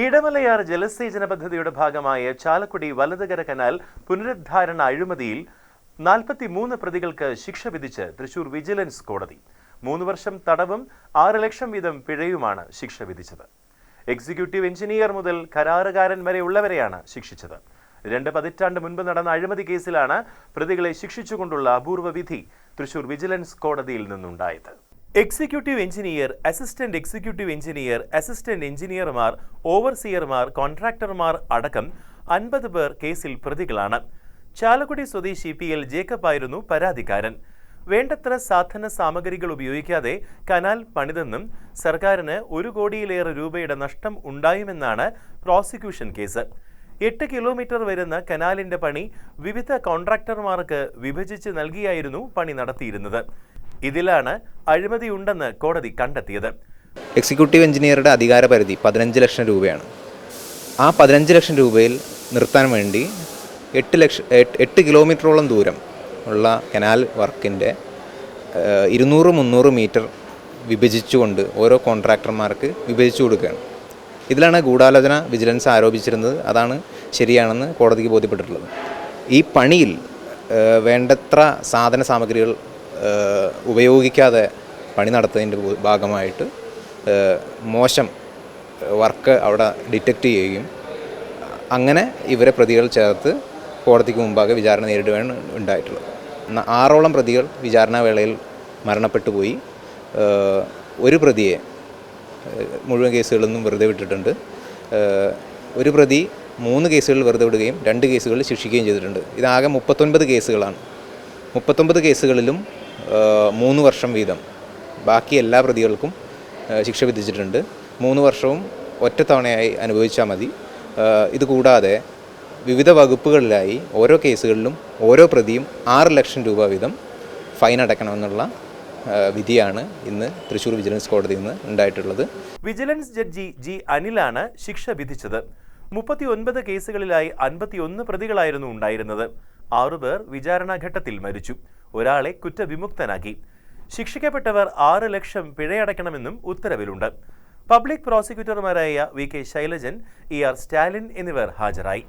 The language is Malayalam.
ഇടമലയാർ ജലസേചന പദ്ധതിയുടെ ഭാഗമായ ചാലക്കുടി വലതുകര കനാൽ പുനരുദ്ധാരണ അഴിമതിയിൽ നാൽപ്പത്തിമൂന്ന് പ്രതികൾക്ക് ശിക്ഷ വിധിച്ച് തൃശൂർ വിജിലൻസ് കോടതി. മൂന്ന് വർഷം തടവും ആറ് ലക്ഷം വീതം പിഴയുമാണ് ശിക്ഷ വിധിച്ചത്. എക്സിക്യൂട്ടീവ് എഞ്ചിനീയർ മുതൽ കരാറുകാരൻ വരെ ഉള്ളവരെയാണ് ശിക്ഷിച്ചത്. രണ്ട് പതിറ്റാണ്ട് മുൻപ് നടന്ന അഴിമതി കേസിലാണ് പ്രതികളെ ശിക്ഷിച്ചുകൊണ്ടുള്ള അപൂർവ വിധി തൃശൂർ വിജിലൻസ് കോടതിയിൽ നിന്നുണ്ടായത്. Executive engineer assistant executive engineer assistant എഞ്ചിനീയർമാർ ഓവർസിയർമാർ കോൺട്രാക്ടർമാർ അടക്കം അൻപത് പേർ കേസിൽ പ്രതികളാണ്. ചാലക്കുടി സ്വദേശി പി എൽ ജേക്കബ് ആയിരുന്നു പരാതിക്കാരൻ. വേണ്ടത്ര സാധന സാമഗ്രികൾ ഉപയോഗിക്കാതെ കനാൽ പണിതെന്നും സർക്കാരിന് ഒരു കോടിയിലേറെ രൂപയുടെ നഷ്ടം ഉണ്ടായുമെന്നാണ് പ്രോസിക്യൂഷൻ കേസ്. എട്ട് കിലോമീറ്റർ വരുന്ന കനാലിന്റെ പണി വിവിധ കോൺട്രാക്ടർമാർക്ക് വിഭജിച്ച് നൽകിയായിരുന്നു പണി നടത്തിയിരുന്നത്. ഇതിലാണ് അഴിമതിയുണ്ടെന്ന് കോടതി കണ്ടെത്തിയത്. എക്സിക്യൂട്ടീവ് എഞ്ചിനീയറുടെ അധികാര പരിധി പതിനഞ്ച് ലക്ഷം രൂപയാണ്. ആ പതിനഞ്ച് ലക്ഷം രൂപയിൽ നിർത്താൻ വേണ്ടി എട്ട് ലക്ഷം എട്ട് കിലോമീറ്ററോളം ദൂരം ഉള്ള കനാൽ വർക്കിന്റെ ഇരുന്നൂറ് മുന്നൂറ് മീറ്റർ വിഭജിച്ചുകൊണ്ട് ഓരോ കോൺട്രാക്ടർമാർക്ക് വിഭജിച്ചു കൊടുക്കുകയാണ്. ഇതിലാണ് ഗൂഢാലോചന വിജിലൻസ് ആരോപിച്ചിരുന്നത്. അതാണ് ശരിയാണെന്ന് കോടതിക്ക് ബോധ്യപ്പെട്ടിട്ടുള്ളത്. ഈ പണിയിൽ വേണ്ടത്ര സാധന സാമഗ്രികൾ ഉപയോഗിക്കാതെ പണി നടത്തുന്നതിന്റെ ഭാഗമായിട്ട് മോശം വർക്ക് അവിടെ ഡിറ്റക്റ്റ് ചെയ്യുകയും അങ്ങനെ ഇവരെ പ്രതികൾ ചേർത്ത് കോടതിക്ക് മുമ്പാകെ വിചാരണ നേരിടുകയാണ് ഉണ്ടായിട്ടുള്ളത്. ആറോളം പ്രതികൾ വിചാരണാവേളയിൽ മരണപ്പെട്ടു പോയി. ഒരു പ്രതിയെ മുഴുവൻ കേസുകളിൽ നിന്നും വെറുതെ വിട്ടിട്ടുണ്ട്. ഒരു പ്രതി മൂന്ന് കേസുകളിൽ വെറുതെ വിടുകയും രണ്ട് കേസുകളിൽ ശിക്ഷിക്കുകയും ചെയ്തിട്ടുണ്ട്. ഇതാകെ മുപ്പത്തൊൻപത് കേസുകളാണ്. മുപ്പത്തൊൻപത് കേസുകളിലും മൂന്ന് വർഷം വീതം. ബാക്കി എല്ലാ പ്രതികൾക്കും ശിക്ഷ വിധിച്ചിട്ടുണ്ട്. മൂന്ന് വർഷവും ഒറ്റത്തവണയായി അനുഭവിച്ചാൽ മതി. ഇതുകൂടാതെ ഇത് കൂടാതെ വിവിധ വകുപ്പുകളിലായി ഓരോ കേസുകളിലും ഓരോ പ്രതിയും ആറ് ലക്ഷം രൂപ വീതം ഫൈൻ അടയ്ക്കണമെന്നുള്ള വിധിയാണ് ഇന്ന് തൃശൂർ വിജിലൻസ് കോടതിയിൽ നിന്ന് ഉണ്ടായിട്ടുള്ളത്. വിജിലൻസ് ജഡ്ജി ജി അനിലാണ് ശിക്ഷ വിധിച്ചത്. മുപ്പത്തിയൊൻപത് കേസുകളിലായി അൻപത്തിയൊന്ന് പ്രതികളായിരുന്നു ഉണ്ടായിരുന്നത്. ആറുപേർ വിചാരണാഘട്ടത്തിൽ മരിച്ചു. ഒരാളെ കുറ്റവിമുക്തനാക്കി. ശിക്ഷിക്കപ്പെട്ടവർ ആറ് ലക്ഷം പിഴയടയ്ക്കണമെന്നും ഉത്തരവിലുണ്ട്. Public പ്രോസിക്യൂട്ടർമാരായ V K Shailajan E R Stalin എന്നിവർ ഹാജരായി.